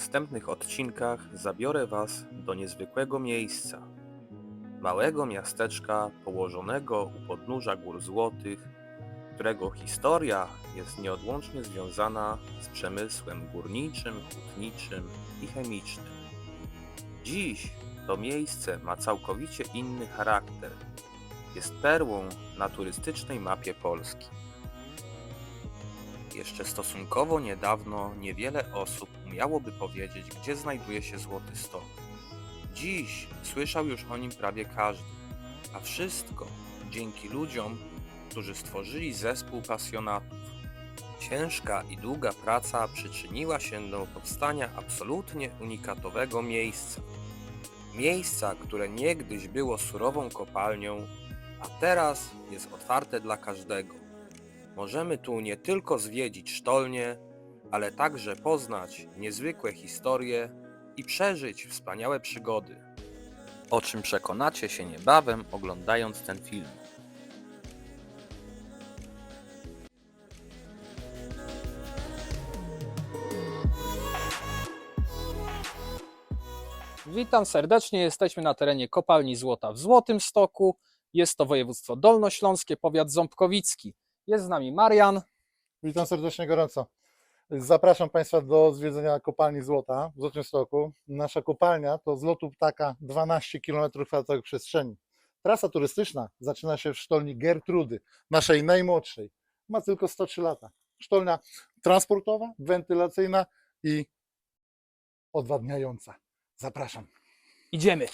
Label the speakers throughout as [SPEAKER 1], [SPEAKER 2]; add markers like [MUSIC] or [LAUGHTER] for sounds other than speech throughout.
[SPEAKER 1] następnych odcinkach zabiorę Was do niezwykłego miejsca. Małego miasteczka położonego u podnóża Gór Złotych, którego historia jest nieodłącznie związana z przemysłem górniczym, hutniczym i chemicznym. Dziś to miejsce ma całkowicie inny charakter. Jest perłą na turystycznej mapie Polski. Jeszcze stosunkowo niedawno niewiele osób umiałoby powiedzieć, gdzie znajduje się Złoty Stok. Dziś słyszał już o nim prawie każdy, a wszystko dzięki ludziom, którzy stworzyli zespół pasjonatów. Ciężka i długa praca przyczyniła się do powstania absolutnie unikatowego miejsca. Miejsca, które niegdyś było surową kopalnią, a teraz jest otwarte dla każdego. Możemy tu nie tylko zwiedzić sztolnie, ale także poznać niezwykłe historie i przeżyć wspaniałe przygody. O czym przekonacie się niebawem oglądając ten film.
[SPEAKER 2] Witam serdecznie. Jesteśmy na terenie kopalni złota w Złotym Stoku. Jest to województwo dolnośląskie, powiat ząbkowicki. Jest z nami Marian.
[SPEAKER 3] Witam serdecznie gorąco. Zapraszam Państwa do zwiedzenia kopalni złota w Złotym Stoku. Nasza kopalnia to z lotu ptaka 12 km kwadratowych przestrzeni. Trasa turystyczna zaczyna się w sztolni Gertrudy, naszej najmłodszej. Ma tylko 103 lata. Sztolnia transportowa, wentylacyjna i odwadniająca. Zapraszam.
[SPEAKER 2] Idziemy.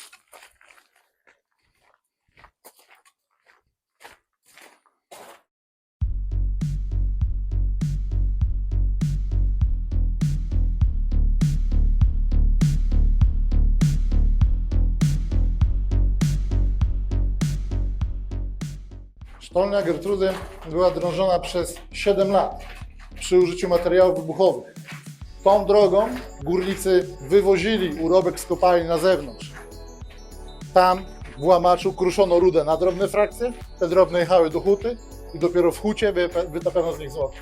[SPEAKER 3] Sztolnia Gertrudy była drążona przez 7 lat przy użyciu materiałów wybuchowych. Tą drogą górnicy wywozili urobek z kopalni na zewnątrz. Tam w łamaczu kruszono rudę na drobne frakcje, te drobne jechały do huty i dopiero w hucie wytapiano z nich złoto.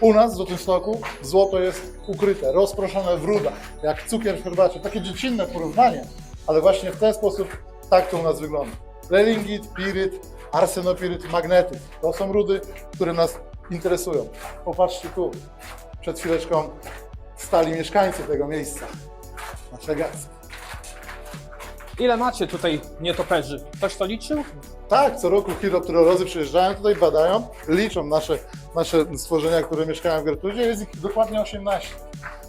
[SPEAKER 3] U nas w Złotym Stoku złoto jest ukryte, rozproszone w rudach, jak cukier w herbacie. Takie dziecinne porównanie, ale właśnie w ten sposób tak to u nas wygląda. Lelingit, piryt, arsenopiryt, magnetyt. To są rudy, które nas interesują. Popatrzcie tu. Przed chwileczką stali mieszkańcy tego miejsca. Nasze gaz.
[SPEAKER 2] Ile macie tutaj nietoperzy? Ktoś to liczył?
[SPEAKER 3] Tak, co roku hidrotrolozy przyjeżdżają tutaj, badają, liczą nasze, nasze stworzenia, które mieszkają w Gertrudzie. Jest ich dokładnie 18.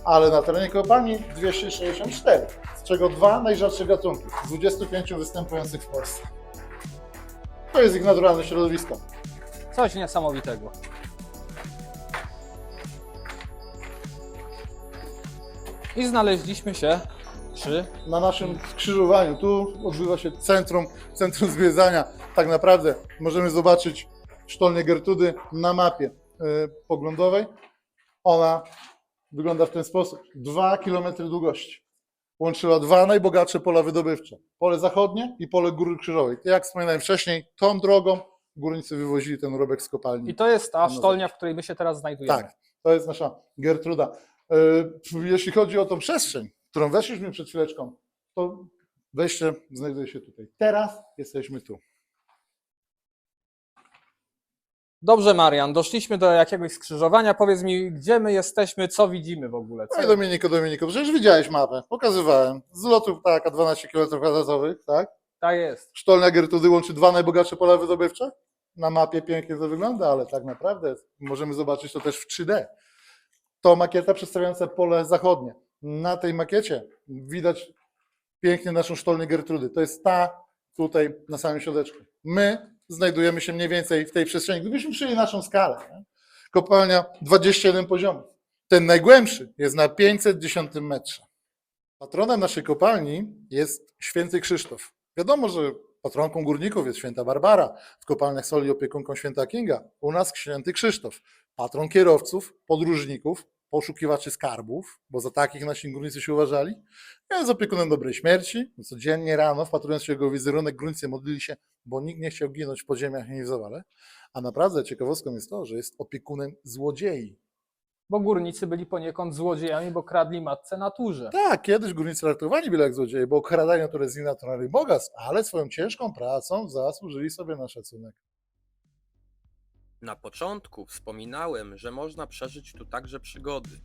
[SPEAKER 3] Ale na terenie kopalni 264, z czego dwa najrzadsze gatunki, z 25 występujących w Polsce. To jest ich naturalne środowisko.
[SPEAKER 2] Coś niesamowitego. I znaleźliśmy się przy
[SPEAKER 3] na naszym skrzyżowaniu. Tu odbywa się centrum, centrum zwiedzania. Tak naprawdę możemy zobaczyć sztolnię Gertudy na mapie y, poglądowej. Ona wygląda w ten sposób. 2 km długości. Łączyła dwa najbogatsze pola wydobywcze. Pole zachodnie i pole Góry Krzyżowej. Jak wspominałem wcześniej, tą drogą górnicy wywozili ten urobek z kopalni.
[SPEAKER 2] I to jest ta sztolnia, w której my się teraz znajdujemy.
[SPEAKER 3] Tak, to jest nasza Gertruda. E, Jeśli chodzi o tą przestrzeń, którą weszliśmy przed chwileczką, to wejście znajduje się tutaj. Teraz jesteśmy tu.
[SPEAKER 2] Dobrze, Marian, doszliśmy do jakiegoś skrzyżowania. Powiedz mi, gdzie my jesteśmy, co widzimy w ogóle? Co...
[SPEAKER 3] No i Dominiko, Dominiko, przecież widziałeś mapę, pokazywałem. Z lotu ptaka 12 km kwadratowych, tak?
[SPEAKER 2] Tak jest.
[SPEAKER 3] Sztolnia Gertrudy łączy dwa najbogatsze pola wydobywcze. Na mapie pięknie to wygląda, ale tak naprawdę możemy zobaczyć to też w 3D. To makieta przedstawiająca pole zachodnie. Na tej makiecie widać pięknie naszą sztolnię Gertrudy. To jest ta tutaj na samym środeczku. My znajdujemy się mniej więcej w tej przestrzeni. Gdybyśmy przyjęli naszą skalę, nie? kopalnia 21 poziomów. Ten najgłębszy jest na 510 metrze. Patronem naszej kopalni jest święty Krzysztof. Wiadomo, że patronką górników jest święta Barbara, w kopalniach soli opiekunką święta Kinga. U nas święty Krzysztof, patron kierowców, podróżników, poszukiwaczy skarbów, bo za takich nasi górnicy się uważali. Jest opiekunem dobrej śmierci. Codziennie rano, wpatrując się w jego wizerunek, górnicy modlili się, bo nikt nie chciał ginąć w podziemiach ani w zawale. A naprawdę ciekawostką jest to, że jest opiekunem złodziei.
[SPEAKER 2] bo górnicy byli poniekąd złodziejami, bo kradli matce naturze.
[SPEAKER 3] Tak, kiedyś górnicy traktowani byli jak złodzieje, bo okradają które z nienaturalnych bogactw, ale swoją ciężką pracą zasłużyli sobie na szacunek.
[SPEAKER 1] Na początku wspominałem, że można przeżyć tu także przygody.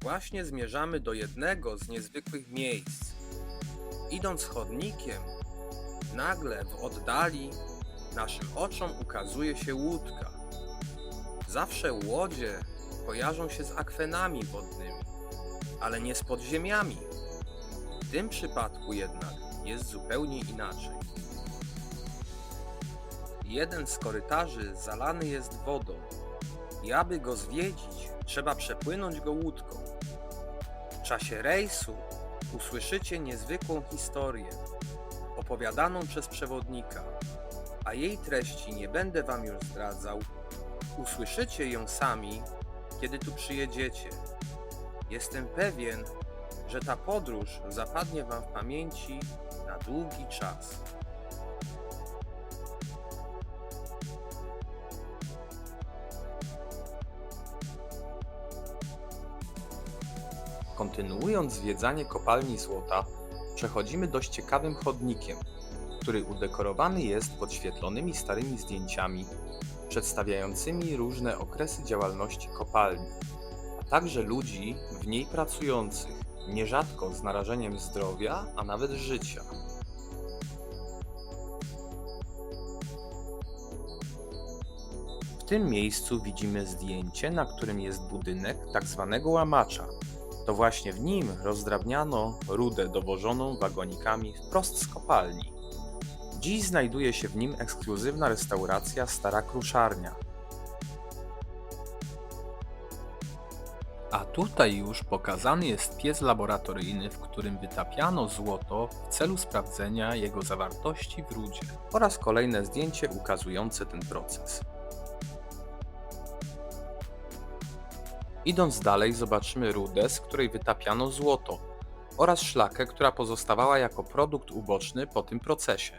[SPEAKER 1] Właśnie zmierzamy do jednego z niezwykłych miejsc. Idąc chodnikiem, nagle w oddali naszym oczom ukazuje się łódka. Zawsze łodzie kojarzą się z akwenami wodnymi, ale nie z podziemiami. W tym przypadku jednak jest zupełnie inaczej. Jeden z korytarzy zalany jest wodą i aby go zwiedzić, trzeba przepłynąć go łódką. W czasie rejsu usłyszycie niezwykłą historię, opowiadaną przez przewodnika, a jej treści nie będę wam już zdradzał. Usłyszycie ją sami, kiedy tu przyjedziecie. Jestem pewien, że ta podróż zapadnie wam w pamięci na długi czas. Kontynuując zwiedzanie kopalni złota, przechodzimy dość ciekawym chodnikiem, który udekorowany jest podświetlonymi starymi zdjęciami przedstawiającymi różne okresy działalności kopalni, a także ludzi w niej pracujących, nierzadko z narażeniem zdrowia, a nawet życia. W tym miejscu widzimy zdjęcie, na którym jest budynek tak zwanego łamacza. To właśnie w nim rozdrabniano rudę dowożoną wagonikami wprost z kopalni. Dziś znajduje się w nim ekskluzywna restauracja Stara Kruszarnia. A tutaj już pokazany jest piec laboratoryjny, w którym wytapiano złoto w celu sprawdzenia jego zawartości w rudzie. Oraz kolejne zdjęcie ukazujące ten proces. Idąc dalej zobaczymy rudę, z której wytapiano złoto oraz szlakę, która pozostawała jako produkt uboczny po tym procesie.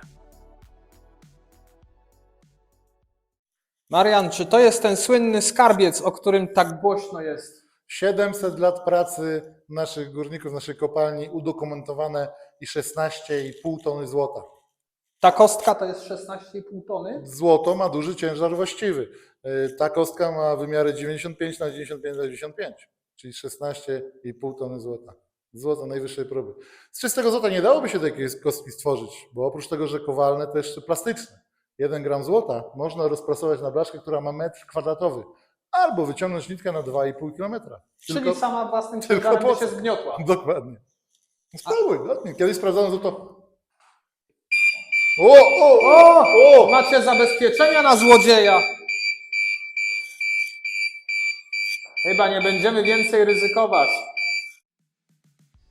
[SPEAKER 2] Marian, czy to jest ten słynny skarbiec, o którym tak głośno jest?
[SPEAKER 3] 700 lat pracy naszych górników, naszej kopalni udokumentowane i 16,5 tony złota.
[SPEAKER 2] Ta kostka to jest 16,5 tony?
[SPEAKER 3] Złoto ma duży ciężar właściwy. Y, Ta kostka ma wymiary 95 na 95 na 95, czyli 16,5 tony złota. Złoto najwyższej próby. Z czystego złota nie dałoby się takiej kostki stworzyć, bo oprócz tego, że kowalne, to jeszcze plastyczne. 1 gram złota można rozprasować na blaszkę, która ma metr kwadratowy, albo wyciągnąć nitkę na 2,5 km.
[SPEAKER 2] Czyli sama własnym
[SPEAKER 3] tylko
[SPEAKER 2] ciężarem by się zgniotła.
[SPEAKER 3] Dokładnie. Spróbuj, dotknij. Kiedyś sprawdzałem złoto. O, o, o, o!
[SPEAKER 2] Macie zabezpieczenia na złodzieja. Chyba nie będziemy więcej ryzykować.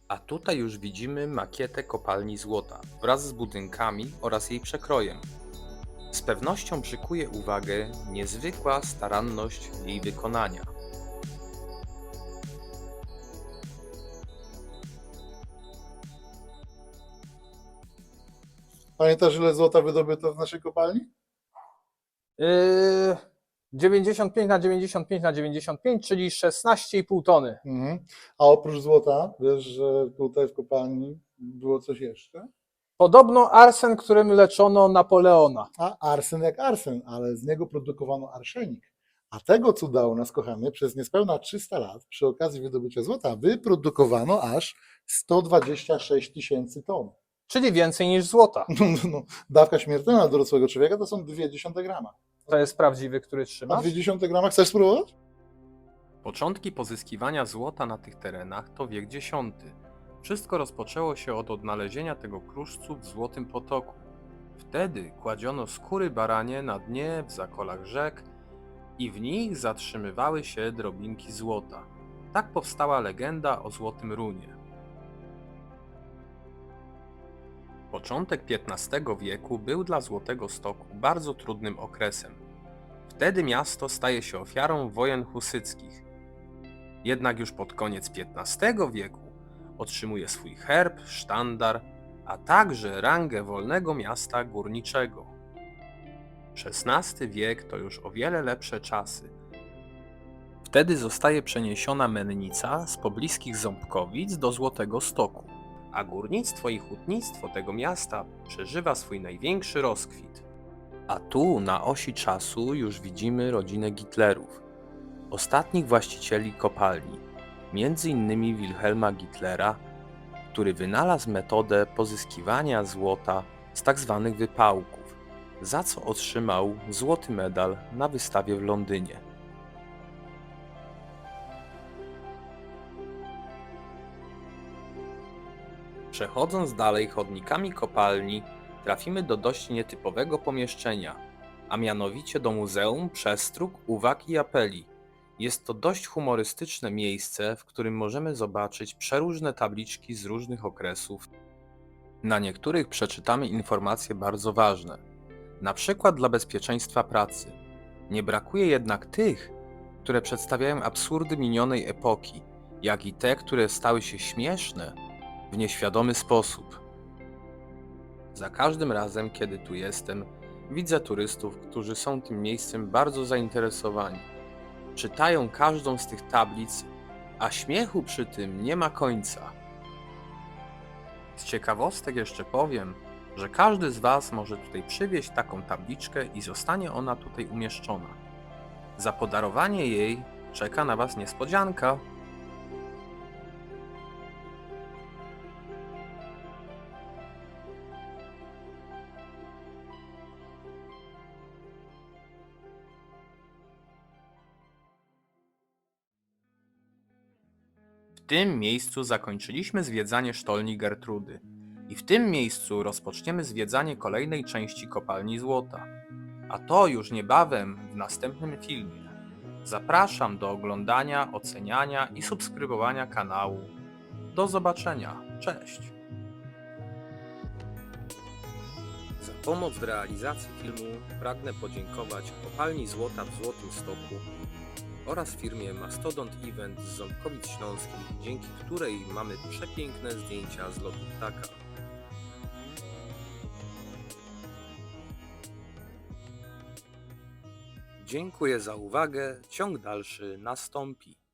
[SPEAKER 1] A tutaj już widzimy makietę kopalni złota wraz z budynkami oraz jej przekrojem. Z pewnością przykuje uwagę niezwykła staranność jej wykonania.
[SPEAKER 3] Pamiętasz, ile złota wydobyto w naszej kopalni?
[SPEAKER 2] Yy, 95 na 95 na 95, czyli 16,5 tony.
[SPEAKER 3] Mhm. A oprócz złota, wiesz, że tutaj w kopalni było coś jeszcze?
[SPEAKER 2] Podobno arsen, którym leczono Napoleona.
[SPEAKER 3] A arsen jak arsen, ale z niego produkowano arszenik. A tego cuda u nas, kochamy, przez niespełna 300 lat przy okazji wydobycia złota wyprodukowano aż 126 tysięcy ton.
[SPEAKER 2] Czyli więcej niż złota. [LAUGHS]
[SPEAKER 3] No, no, no. Dawka śmiertelna dorosłego człowieka to są 0,2 grama.
[SPEAKER 2] To jest prawdziwy, który
[SPEAKER 3] A
[SPEAKER 2] trzymasz?
[SPEAKER 3] 0,2 grama chcesz spróbować?
[SPEAKER 1] Początki pozyskiwania złota na tych terenach to wiek X. Wszystko rozpoczęło się od odnalezienia tego kruszcu w Złotym Potoku. Wtedy kładziono skóry baranie na dnie w zakolach rzek i w nich zatrzymywały się drobinki złota. Tak powstała legenda o Złotym Runie. Początek XV wieku był dla Złotego Stoku bardzo trudnym okresem. Wtedy miasto staje się ofiarą wojen husyckich. Jednak już pod koniec XV wieku otrzymuje swój herb, sztandar, a także rangę wolnego miasta górniczego. XVI wiek to już o wiele lepsze czasy. Wtedy zostaje przeniesiona mennica z pobliskich Ząbkowic do Złotego Stoku.
[SPEAKER 4] A górnictwo i hutnictwo tego miasta przeżywa swój największy rozkwit.
[SPEAKER 1] A tu na osi czasu już widzimy rodzinę Gitlerów, ostatnich właścicieli kopalni, między innymi Wilhelma Gitlera, który wynalazł metodę pozyskiwania złota z tzw. wypałków, za co otrzymał złoty medal na wystawie w Londynie. Przechodząc dalej chodnikami kopalni, trafimy do dość nietypowego pomieszczenia, a mianowicie do Muzeum Przestróg, Uwag i Apeli. Jest to dość humorystyczne miejsce, w którym możemy zobaczyć przeróżne tabliczki z różnych okresów. Na niektórych przeczytamy informacje bardzo ważne, na przykład dla bezpieczeństwa pracy. Nie brakuje jednak tych, które przedstawiają absurdy minionej epoki, jak i te, które stały się śmieszne w nieświadomy sposób. Za każdym razem, kiedy tu jestem, widzę turystów, którzy są tym miejscem bardzo zainteresowani. Czytają każdą z tych tablic, a śmiechu przy tym nie ma końca. Z ciekawostek jeszcze powiem, że każdy z Was może tutaj przywieźć taką tabliczkę i zostanie ona tutaj umieszczona. Za podarowanie jej czeka na Was niespodzianka. Tym miejscu zakończyliśmy zwiedzanie sztolni Gertrudy. I w tym miejscu rozpoczniemy zwiedzanie kolejnej części kopalni złota. A to już niebawem w następnym filmie. Zapraszam do oglądania, oceniania i subskrybowania kanału. Do zobaczenia. Cześć! Za pomoc w realizacji filmu pragnę podziękować Kopalni Złota w Złotym Stoku oraz firmie Mastodont Event z Ząbkowic Śląskich, dzięki której mamy przepiękne zdjęcia z lotu ptaka. Dziękuję za uwagę. Ciąg dalszy nastąpi.